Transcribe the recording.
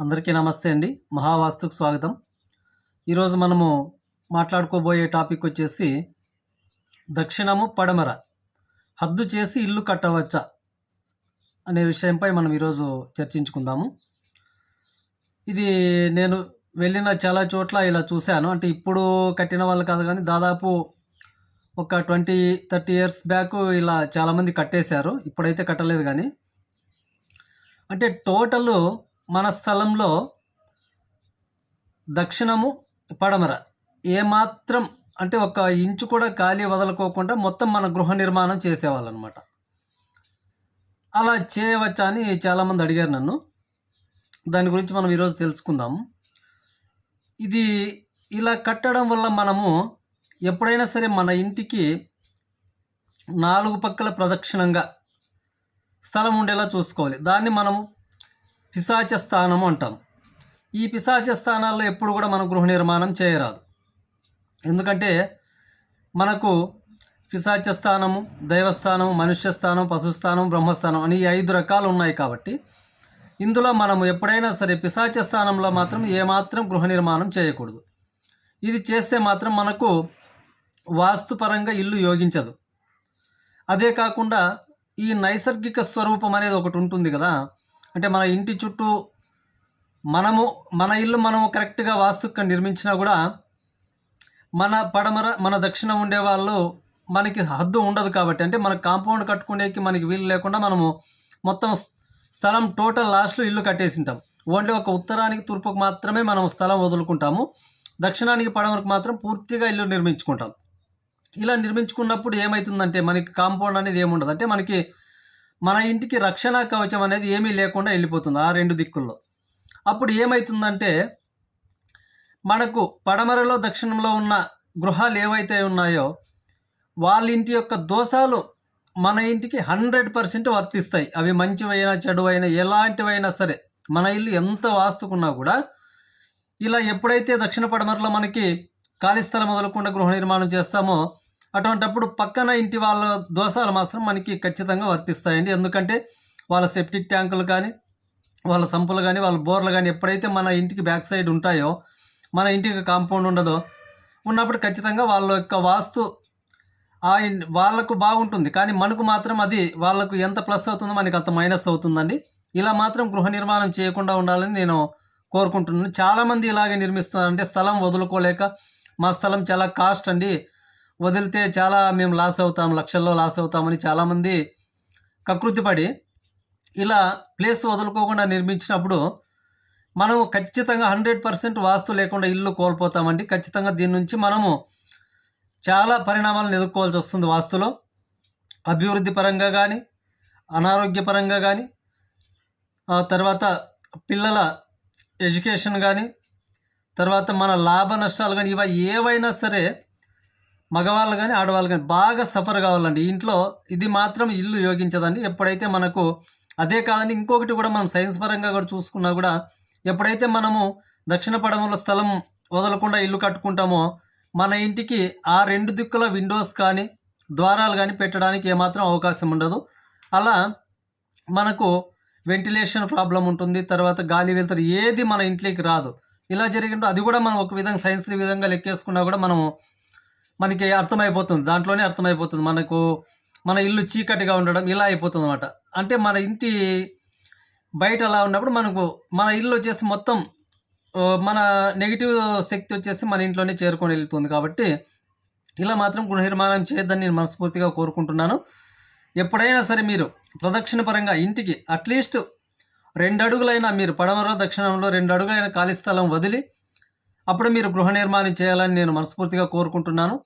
అందరికీ నమస్తే అండి. మహావాస్తుకు స్వాగతం. ఈరోజు మనము మాట్లాడుకోబోయే టాపిక్ వచ్చేసి దక్షిణము పడమర హద్దు చేసి ఇల్లు కట్టవచ్చా అనే విషయంపై మనం ఈరోజు చర్చించుకుందాము. ఇది నేను వెళ్ళిన చాలా చోట్ల ఇలా చూశాను. అంటే ఇప్పుడు కట్టిన వాళ్ళు కాదు కానీ దాదాపు ఒక ట్వంటీ థర్టీ ఇయర్స్ బ్యాక్ ఇలా చాలామంది కట్టేశారు. ఇప్పుడైతే కట్టలేదు కానీ. అంటే టోటల్ మన స్థలంలో దక్షిణము పడమర. ఏమాత్రం అంటే ఒక ఇంచు కూడా ఖాళీ వదలుకోకుండా మొత్తం మన గృహ నిర్మాణం చేసేవాళ్ళనమాట. అలా చేయవచ్చా అని చాలామంది అడిగారు నన్ను. దాని గురించి మనం ఈరోజు తెలుసుకుందాం. ఇది ఇలా కట్టడం వల్ల మనము ఎప్పుడైనా సరే మన ఇంటికి నాలుగు పక్కల ప్రదక్షిణంగా స్థలం ఉండేలా చూసుకోవాలి. దాన్ని మనం పిశాచ స్థానము అంటాం ఈ పిశాచ స్థానాల్లో ఎప్పుడు కూడా మనం గృహ నిర్మాణం చేయరాదు. ఎందుకంటే మనకు పిశాచ స్థానము దైవస్థానం మనుష్య స్థానం పశుస్థానం బ్రహ్మస్థానం అని ఐదు రకాలు ఉన్నాయి కాబట్టి ఇందులో మనము ఎప్పుడైనా సరే పిశాచ స్థానంలో మాత్రం ఏమాత్రం గృహ నిర్మాణం చేయకూడదు. ఇది చేస్తే మాత్రం మనకు వాస్తుపరంగా ఇల్లు యోగించదు. అదే కాకుండా ఈ నైసర్గిక స్వరూపం అనేది ఒకటి ఉంటుంది కదా అంటే మన ఇంటి చుట్టూ మనము మన ఇల్లు మనము కరెక్ట్గా వాస్తుగా నిర్మించినా కూడా మన పడమర మన దక్షిణ ఉండే వాళ్ళు మనకి హద్దు ఉండదు కాబట్టి అంటే మన కాంపౌండ్ కట్టుకునేకి మనకి వీలు లేకుండా మనము మొత్తం స్థలం టోటల్ లాస్ట్లో ఇల్లు కట్టేసింటాం. ఓన్లీ ఒక ఉత్తరానికి తూర్పుకు మాత్రమే మనం స్థలం వదులుకుంటాము. దక్షిణానికి పడమరకు మాత్రం పూర్తిగా ఇల్లు నిర్మించుకుంటాం. ఇలా నిర్మించుకున్నప్పుడు ఏమవుతుందంటే మనకి కాంపౌండ్ అనేది ఏముండదు. అంటే మనకి మన ఇంటికి రక్షణ కవచం అనేది ఏమీ లేకుండా వెళ్ళిపోతుంది ఆ రెండు దిక్కుల్లో. అప్పుడు ఏమవుతుందంటే మనకు పడమరలో దక్షిణంలో ఉన్న గృహాలు ఏవైతే ఉన్నాయో వాళ్ళ ఇంటి యొక్క దోషాలు మన ఇంటికి హండ్రెడ్ పర్సెంట్ వర్తిస్తాయి. అవి మంచివైనా చెడువైనా ఎలాంటివైనా సరే మన ఇల్లు ఎంత వాస్తుకున్నా కూడా ఇలా ఎప్పుడైతే దక్షిణ పడమరలో మనకి ఖాళీ స్థలం మొదలకుండా గృహ నిర్మాణం చేస్తామో అటువంటప్పుడు పక్కన ఇంటి వాళ్ళ దోషాలు మాత్రం మనకి ఖచ్చితంగా వర్తిస్తాయండి. ఎందుకంటే వాళ్ళ సెప్టిక్ ట్యాంకులు కానీ వాళ్ళ సంపులు కానీ వాళ్ళ బోర్లు కానీ ఎప్పుడైతే మన ఇంటికి బ్యాక్ సైడ్ ఉంటాయో మన ఇంటికి కాంపౌండ్ ఉండదో ఉన్నప్పుడు ఖచ్చితంగా వాళ్ళ యొక్క వాస్తు ఆ వాళ్ళకు బాగుంటుంది. కానీ మనకు మాత్రం అది వాళ్ళకు ఎంత ప్లస్ అవుతుందో మనకి అంత మైనస్ అవుతుందండి. ఇలా మాత్రం గృహ నిర్మాణం చేయకుండా ఉండాలని నేను కోరుకుంటున్నాను. చాలామంది ఇలాగే నిర్మిస్తున్నారంటే స్థలం వదులుకోలేక మా స్థలం చాలా కాస్ట్ అండి. వదిలితే చాలా మేము లాస్ అవుతాం లక్షల్లో లాస్ అవుతామని చాలామంది కకృతిపడి ఇలా ప్లేస్ వదులుకోకుండా నిర్మించినప్పుడు మనం ఖచ్చితంగా హండ్రెడ్ పర్సెంట్ వాస్తు లేకుండా ఇల్లు కోల్పోతామండి. ఖచ్చితంగా దీని నుంచి మనము చాలా పరిణామాలను ఎదుర్కోవాల్సి వస్తుంది వాస్తులో. అభివృద్ధి పరంగా కానీ అనారోగ్యపరంగా కానీ ఆ తర్వాత పిల్లల ఎడ్యుకేషన్ కానీ తర్వాత మన లాభ నష్టాలు కానీ ఇవ ఏవైనా సరే మగవాళ్ళు కానీ ఆడవాళ్ళు కానీ బాగా సఫర్ కావాలండి. ఇంట్లో ఇది మాత్రం ఇల్లు యోగించదండి. ఎప్పుడైతే మనకు అదే కాదండి ఇంకొకటి కూడా మనం సైన్స్ పరంగా కూడా చూసుకున్నా కూడా ఎప్పుడైతే మనము దక్షిణ పడమల స్థలం వదలకుండా ఇల్లు కట్టుకుంటామో మన ఇంటికి ఆ రెండు దిక్కుల విండోస్ కానీ ద్వారాలు కానీ పెట్టడానికి ఏమాత్రం అవకాశం ఉండదు. అలా మనకు వెంటిలేషన్ ప్రాబ్లం ఉంటుంది. తర్వాత గాలి వెళ్తారు ఏది మన ఇంట్లోకి రాదు. ఇలా జరిగినప్పుడు అది కూడా మనం ఒక విధంగా సైన్స్ విధంగా లెక్కేసుకున్నా కూడా మనము మనకి అర్థమైపోతుంది. దాంట్లోనే అర్థమైపోతుంది. మనకు మన ఇల్లు చీకటిగా ఉండడం ఇలా అయిపోతుంది అనమాట అంటే మన ఇంటి బయట అలా ఉన్నప్పుడు మనకు మన ఇల్లు వచ్చేసి మొత్తం మన నెగిటివ్ శక్తి వచ్చేసి మన ఇంట్లోనే చేరుకొని వెళ్తుంది కాబట్టి ఇలా మాత్రం గృహ నిర్మాణం చేయొద్దని నేను మనస్ఫూర్తిగా కోరుకుంటున్నాను. ఎప్పుడైనా సరే మీరు ప్రదక్షిణ పరంగా ఇంటికి అట్లీస్ట్ రెండు అడుగులైనా మీరు పడమర దక్షిణంలో రెండు అడుగులైన ఖాళీ స్థలం వదిలి అప్పుడు మీరు గృహ నిర్మాణం చేయాలని నేను మనస్ఫూర్తిగా కోరుకుంటున్నాను.